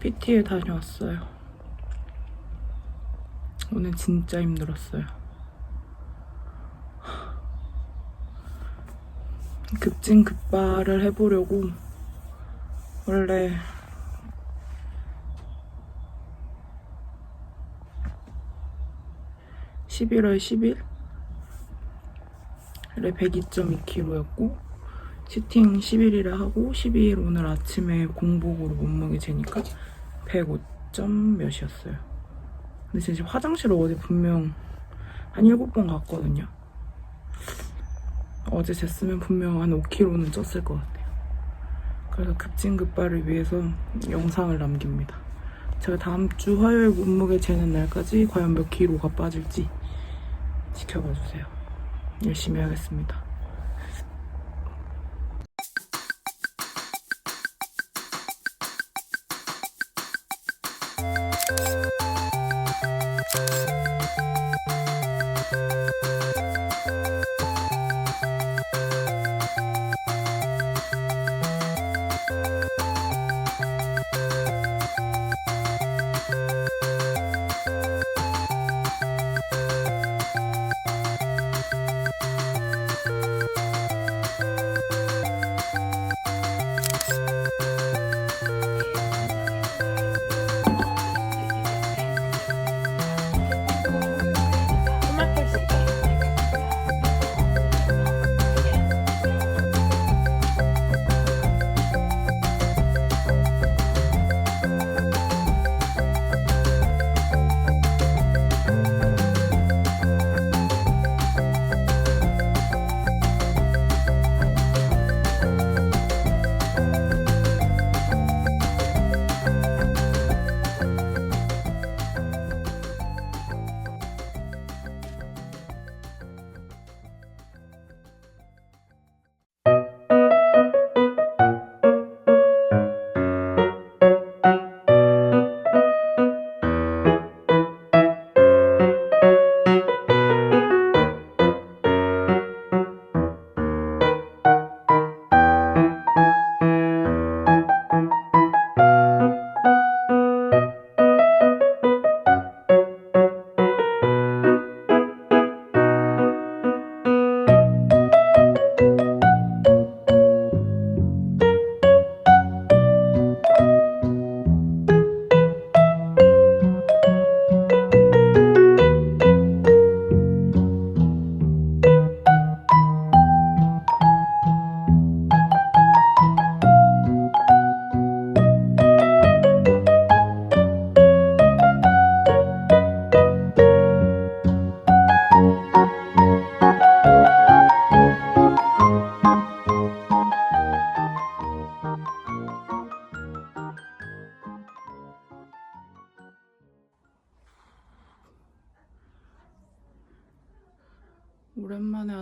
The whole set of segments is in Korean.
PT에 다녀왔어요. 오늘 진짜 힘들었어요. 급진 급발을 해보려고 원래 (11월 10일) 에 102.2kg였고 시팅 10일이라 하고 12일 오늘 아침에 공복으로 몸무게 재니까 105점 몇이었어요. 근데 진짜 화장실 어디 분명 한 7번 갔거든요. 어제 쟀으면 분명 한 5kg는 쪘을 것 같아요. 그래서 급진급발을 위해서 영상을 남깁니다. 제가 다음 주 화요일 몸무게 재는 날까지 과연 몇 킬로가 빠질지 지켜봐 주세요. 열심히 하겠습니다.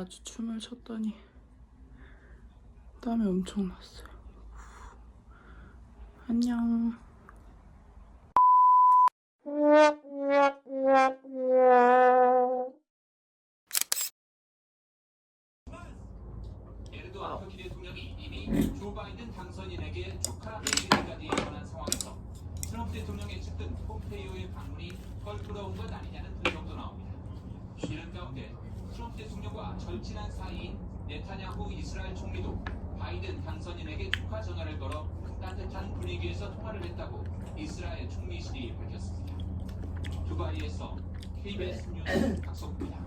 아주 춤을 췄더니 땀이 엄청 났어요. 안녕. 터키 대통령이 트럼프 대통령과 절친한 사이인 네타냐후 이스라엘 총리도 바이든 당선인에게 축하 전화를 걸어 따뜻한 분위기에서 통화를 했다고 이스라엘 총리실이 밝혔습니다. 두바이에서 KBS 뉴스 박석구입니다.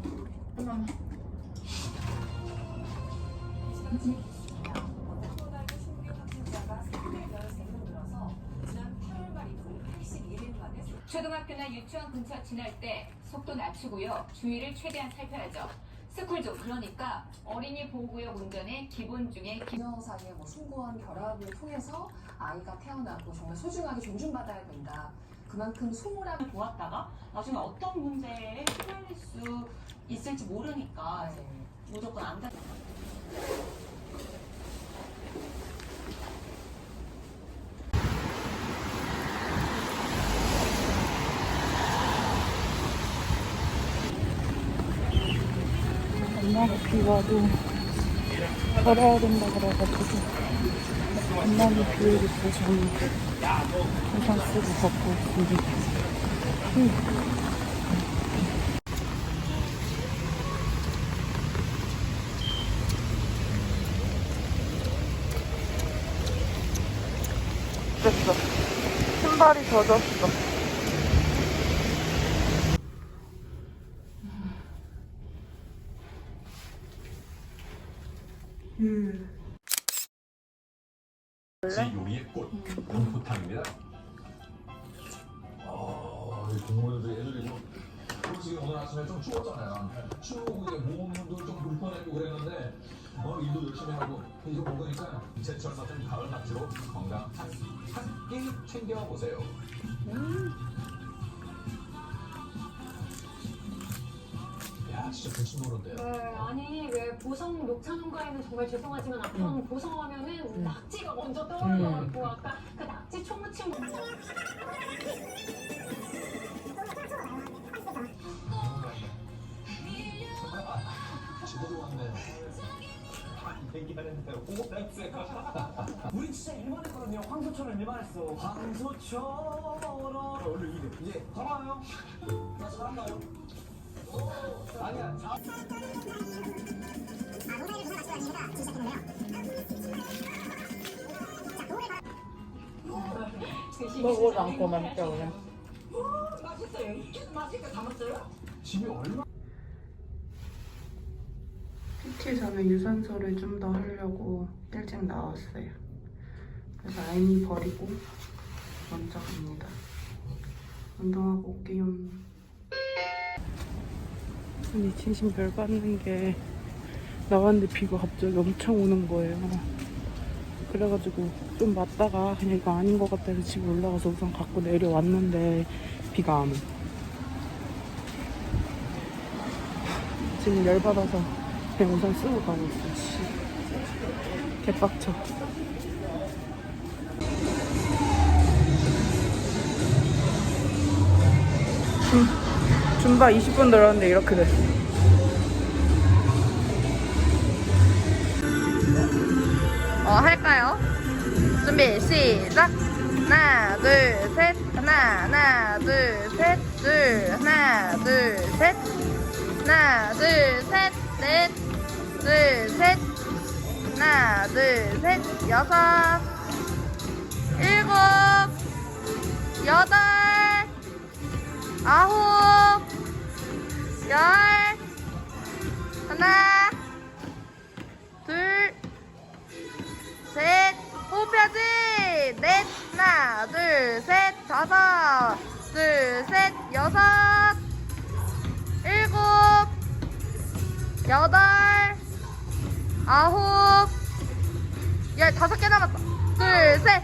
학교나 유치원 근처 지날 때 속도 낮추고요. 주의를 최대한 살펴야죠. 스쿨존 그러니까 어린이 보호구역 운전의 기본 중에 기... 부녀 사이의 뭐 숭고한 결합을 통해서 아이가 태어나고 정말 소중하게 존중받아야 된다. 그만큼 소홀함 보았다가 나중에 어떤 문제에 휘말릴 수 있을지 모르니까 이제 무조건 안 돼. 엄마가 비 와도 걸어야 된다 그래가지고 간만에 비를 입어서 우산 쓰고 걷고 있습니다. 됐어. 신발이 젖었어. 제 요리의 꽃, 공포탕입니다. 아, 이 동물들 애들이 뭐 솔직히 오늘 아침에 좀 추웠잖아요. 추우고 이제 몸도 좀 불편했고 그랬는데 오늘 일도 열심히 하고 이거 먹으니까 제철 같은 가을 낙지로 건강 한끼 챙겨 보세요. 야, 진짜 도는데요. 네, 아니 왜 보성 녹차농가에는 정말 죄송하지만 앞으로는 보성 하면은 낙지가 먼저 떠올라고 아까 그 낙지 초무침 집에도 왔네. 얘기하는데 오락새가. 우리 진짜 일반했거든요. 황소처럼 일반했어. 황소처럼. 원래 이래. 이제 봐봐요. 나 잘한가요? 아니야. 잘... 먹어도 않고 맛있다 그냥. 집이 얼마? PT 전에 유산소를 좀 더 하려고 일찍 나왔어요. 그래서 아이니 버리고 먼저 갑니다. 운동하고 올게요. 아니 진심 별 받는 게 나왔는데 비가 갑자기 엄청 오는 거예요. 그래가지고 좀 맞다가 그냥 이거 아닌 것 같다 해서 집에 올라가서 우선 갖고 내려왔는데 비가 안 오. 지금 열받아서 그냥 우산 쓰고 가고 있어. 씨. 개빡쳐. 줌바 20분 늘었는데 이렇게 됐어. 어, 할까요? 준비, 시작! 하나, 둘, 셋! 하나, 하나, 둘, 셋! 둘, 하나, 둘, 셋! 하나, 둘, 셋! 넷! 둘, 셋! 하나, 둘, 셋! 여섯! 일곱! 여덟! 아홉! 열! 하나! 둘! 셋, 호흡해야지. 넷, 하나, 둘, 셋, 다섯, 둘, 셋, 여섯, 일곱, 여덟, 아홉, 열. 다섯 개 남았다. 둘, 셋,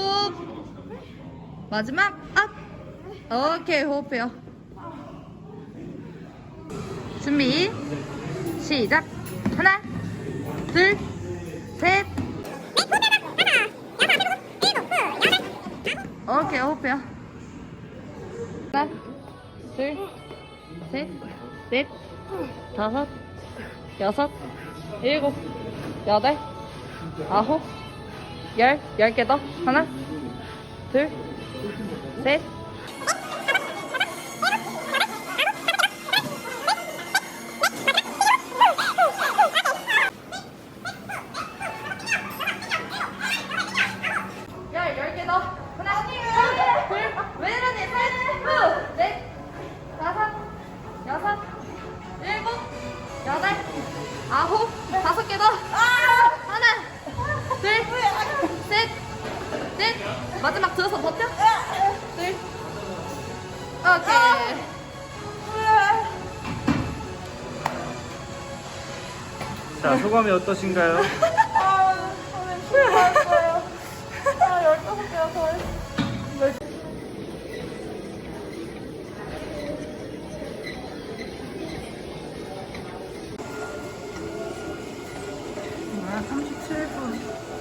일곱. 마지막 업. 오케이 호흡해요. 준비. 시작. 하나, 둘, 셋. 오케이 호흡해요. 하나, 둘, 셋, 넷, 다섯, 여섯, 일곱, 여덟, 아홉, 열? 열 개 더? 하나? 둘? 셋? 열, 열 개 더. 하나, 둘, 셋, 넷, 자, 소감이 어떠신가요? 아, 37분.